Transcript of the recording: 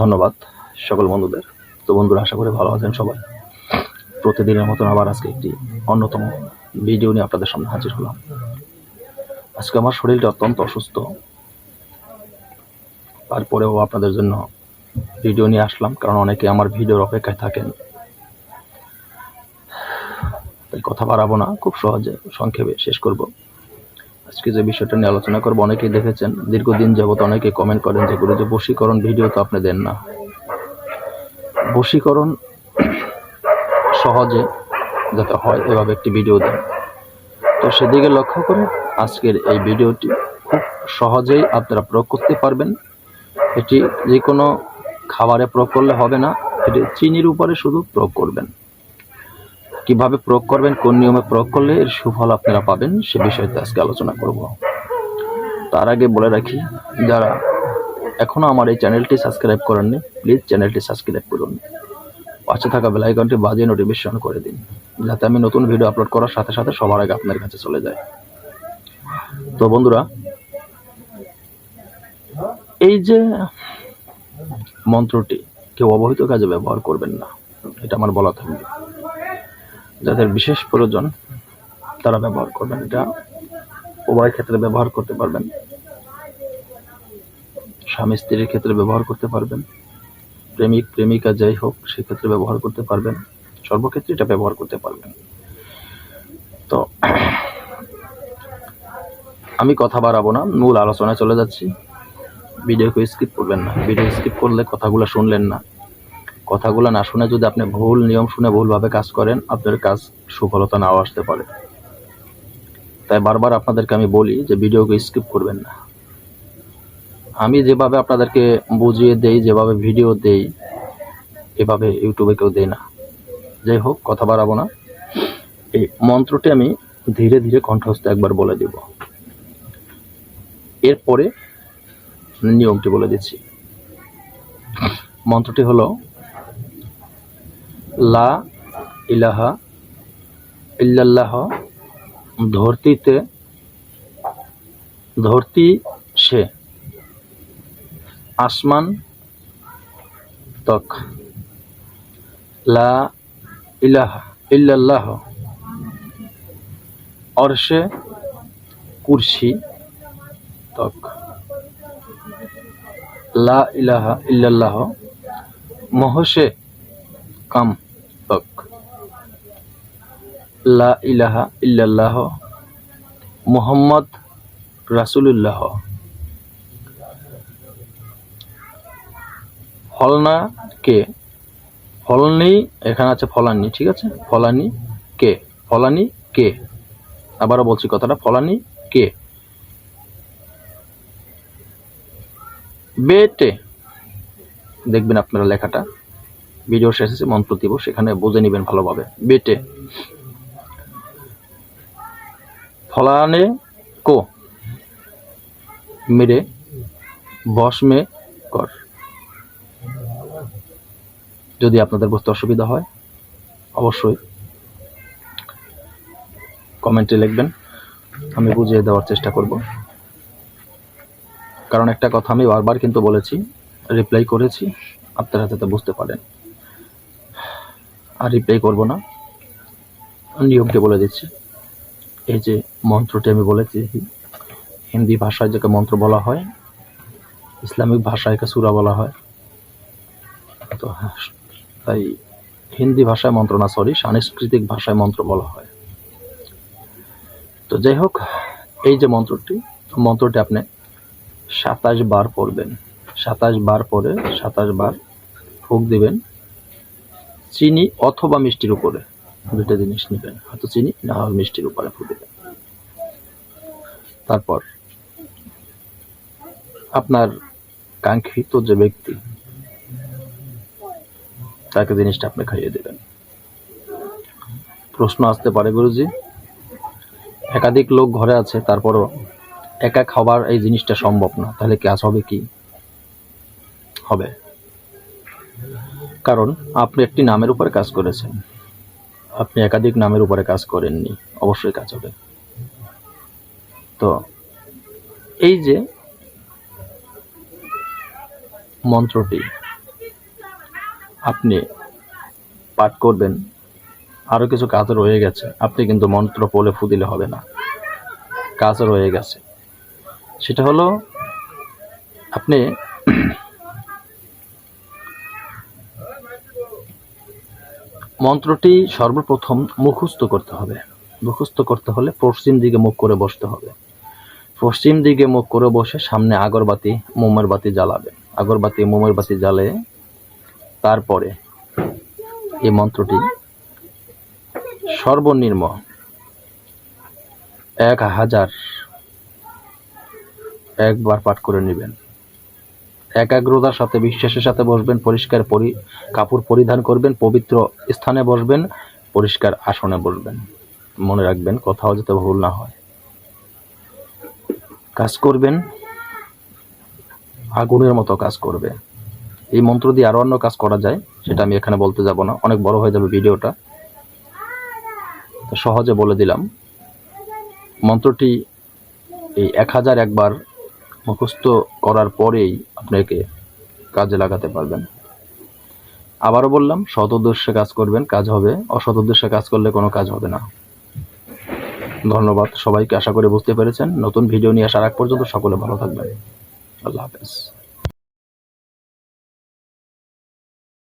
ধন্যবাদ সকল বন্ধুদের। তো বন্ধুরা, আশা করি ভালো আছেন সবাই। প্রতিদিনের মতন আবার আজকে একটি অন্যতম ভিডিও নিয়ে আপনাদের সামনে হাজির হলাম। আজকে আমার শরীরটা অত্যন্ত অসুস্থ। তারপরেও আপনাদের জন্য ভিডিও নিয়ে আসলাম, কারণ অনেকে আমার ভিডিওর অপেক্ষায় থাকেন। তাই কথা বাড়াবো না, খুব সহজে সংক্ষেপে শেষ করব। আজকে যে বিষয়টা নিয়ে আলোচনা করব, অনেকেই দেখেছেন, দীর্ঘদিন যাবত অনেকে কমেন্ট করেন যে, গুরু যে বশীকরণ ভিডিও তো আপনি দেন না। বশীকরণ সহজে যাতে হয়, এভাবে একটি ভিডিও দেন। তো সেদিকে লক্ষ্য করে আজকের এই ভিডিওটি খুব সহজেই আপনারা প্রয়োগ করতে পারবেন। এটি যে কোনো খাবারে প্রয়োগ করলে হবে না, এটি চিনির উপরে শুধু প্রয়োগ করবেন। কীভাবে প্রয়োগ করবেন, কোন নিয়মে প্রয়োগ করলে এর সুফল আপনারা পাবেন, সে বিষয়তে আজকে আলোচনা করব। তার আগে বলে রাখি, যারা এখনও আমার এই চ্যানেলটি সাবস্ক্রাইব করেননি, প্লিজ চ্যানেলটি সাবস্ক্রাইব করুন। পাশে থাকা বেল আইকনটি বাজিয়ে নোটিফিকেশন করে দিন, যাতে আমি নতুন ভিডিও আপলোড করার সাথে সাথে সবার আগে আপনার কাছে চলে যায়। তো বন্ধুরা, এই যে মন্ত্রটি কেউ অবহিত কাজে ব্যবহার করবেন না, এটা আমার বলা থাকবে। যাদের বিশেষ প্রয়োজন, তারা ব্যবহার করবেন। এটা উভয় ক্ষেত্রে ব্যবহার করতে পারবেন। স্বামী স্ত্রীর ক্ষেত্রে ব্যবহার করতে পারবেন। প্রেমিক, প্রেমিকা যাই হোক, সেক্ষেত্রে ব্যবহার করতে পারবেন। সর্বক্ষেত্রে এটা ব্যবহার করতে পারবেন। তো, আমি কথা বাড়াবো না, মূল আলোচনায় চলে যাচ্ছি। ভিডিওকে স্কিপ করবেন না। ভিডিও স্কিপ করলে কথাগুলো শুনলেন না। কথাগুলো না শুনে যদি আপনি ভুল নিয়ম শুনে ভুলভাবে কাজ করেন, আপনার কাজ সুফলতা নাও আসতে পারে। তাই বারবার আপনাদেরকে আমি বলি যে ভিডিওকে স্কিপ করবেন না। আমি যেভাবে আপনাদেরকে বুঝিয়ে দেই, যেভাবে ভিডিও দেই, এভাবে ইউটিউবে কেউ দেয় না। যাই হোক, কথা বাড়াবো না। এই মন্ত্রটি আমি ধীরে ধীরে কণ্ঠস্থ একবার বলে দেব। এরপরে নিয়মটি বলে দিচ্ছি। মন্ত্রটি হলো লা ইলাহা ইল্লাল্লাহ ধরতিতে ধরতি সে। আসমান তক। লা ইলাহা ইল্লাল্লাহ অর্শে কুরসি তক। লা ইলাহা ইল্লাল্লাহ মহসে কাম। লা ইলাহা ইল্লাল্লাহ মুহাম্মদ রাসূলুল্লাহ। ফলনা কে? ফলনি, এখানে আছে ফলানি, ঠিক আছে? ফলানি কে? ফলানি কে? আবারও বলছি কথাটা, ফলানি কে? বেটে। দেখবেন আপনারা লেখাটা। ভিডিও শেষে মন্ত্র দিব সেখানে বুঝে নেবেন ভালোভাবে। বেটে। ফলানে কো। মেরে বসমে কর। যদি আপনাদের বুঝতে অসুবিধা হয়, অবশ্যই কমেন্টে লিখবেন, আমি বুঝিয়ে দেওয়ার চেষ্টা করব। কারণ একটা কথা আমি বারবার কিন্তু বলেছি রিপ্লাই করেছি, আপনারা যাতে বুঝতে পারেন। আর রিপ্লাই করব না নিয়মটি বলে দিচ্ছি। এই যে মন্ত্রটি আমি বলেছি হিন্দি ভাষায় যাকে মন্ত্র বলা হয় ইসলামিক ভাষায় একে সুরা বলা হয়। তো হ্যাঁ, তাই হিন্দি ভাষায় মন্ত্র না সরি সাংস্কৃতিক ভাষায় মন্ত্র বলা হয়। তো যাই হোক এই যে মন্ত্রটি মন্ত্রটি আপনি সাতাশ বার পড়বেন। সাতাশ বার পরে সাতাশ বার ফুক দিবেন চিনি অথবা মিষ্টির উপরে। দুটো জিনিস নেবেন হয়তো চিনি না হয় মিষ্টির উপরে দিবেন তারপর, আপনার কাঙ্ক্ষিত যে ব্যক্তি, তাকে জিনিসটা আপনি খাইয়ে দেবেন। প্রশ্ন আসতে পারে, গুরুজি, একাধিক লোক ঘরে আছে, তারপরও একা খাবার এই জিনিসটা সম্ভব না, তাহলে কাজ হবে কি? হবে। কারণ আপনি একটি নামের উপরে কাজ করেছেন। আপনি একাধিক নামের উপরে কাজ করেননি, অবশ্যই কাজ হবে। তো, এই যে মন্ত্রটি আপনি পাঠ করবেন আরও কিছু কাজ রয়ে গেছে, আপনি কিন্তু মন্ত্র পড়ে ফু দিলে হবে না। কাজ রয়ে গেছে। সেটা হলো, আপনি মন্ত্রটি সর্বপ্রথম মুখস্থ করতে হবে। মুখস্থ করতে হলে পশ্চিম দিকে মুখ করে বসতে হবে। পশ্চিম দিকে মুখ করে বসে সামনে আগরবাতি মোমের বাতি জ্বালাবেন আগরবাতি মোমের বাতি জ্বালে তারপরে এই মন্ত্রটি সর্বনিম্ন এক হাজার একবার পাঠ করে নেবেন। একাগ্রতার সাথে, বিশ্বাসের সাথে বসবেন, পরিষ্কার পরি, কাপড় পরিধান করবেন, পবিত্র স্থানে বসবেন, পরিষ্কার আসনে বসবেন। মনে রাখবেন, কোথাও যাতে ভুল না হয়। কাজ করবেন, আগুনের মতো কাজ করবে এই মন্ত্র দিয়ে আরও অন্য কাজ করা যায়, সেটা আমি এখানে বলতে যাব না। অনেক বড় হয়ে যাবে ভিডিওটা। সহজে বলে দিলাম। মন্ত্রটি এই এক হাজার একবার মুখস্থ করার পরেই আপনাকে কাজে লাগাতে পারবেন। আবারও বললাম, সৎ উদ্দেশ্যে কাজ করবেন, কাজ হবে। অসৎ উদ্দেশ্যে কাজ করলে কোনো কাজ হবে না। ধন্যবাদ সবাইকে, আশা করে বুঝতে পেরেছেন। নতুন ভিডিও নিয়ে আসার আগ পর্যন্ত সকলে ভালো থাকবেন। আল্লাহ হাফেজ।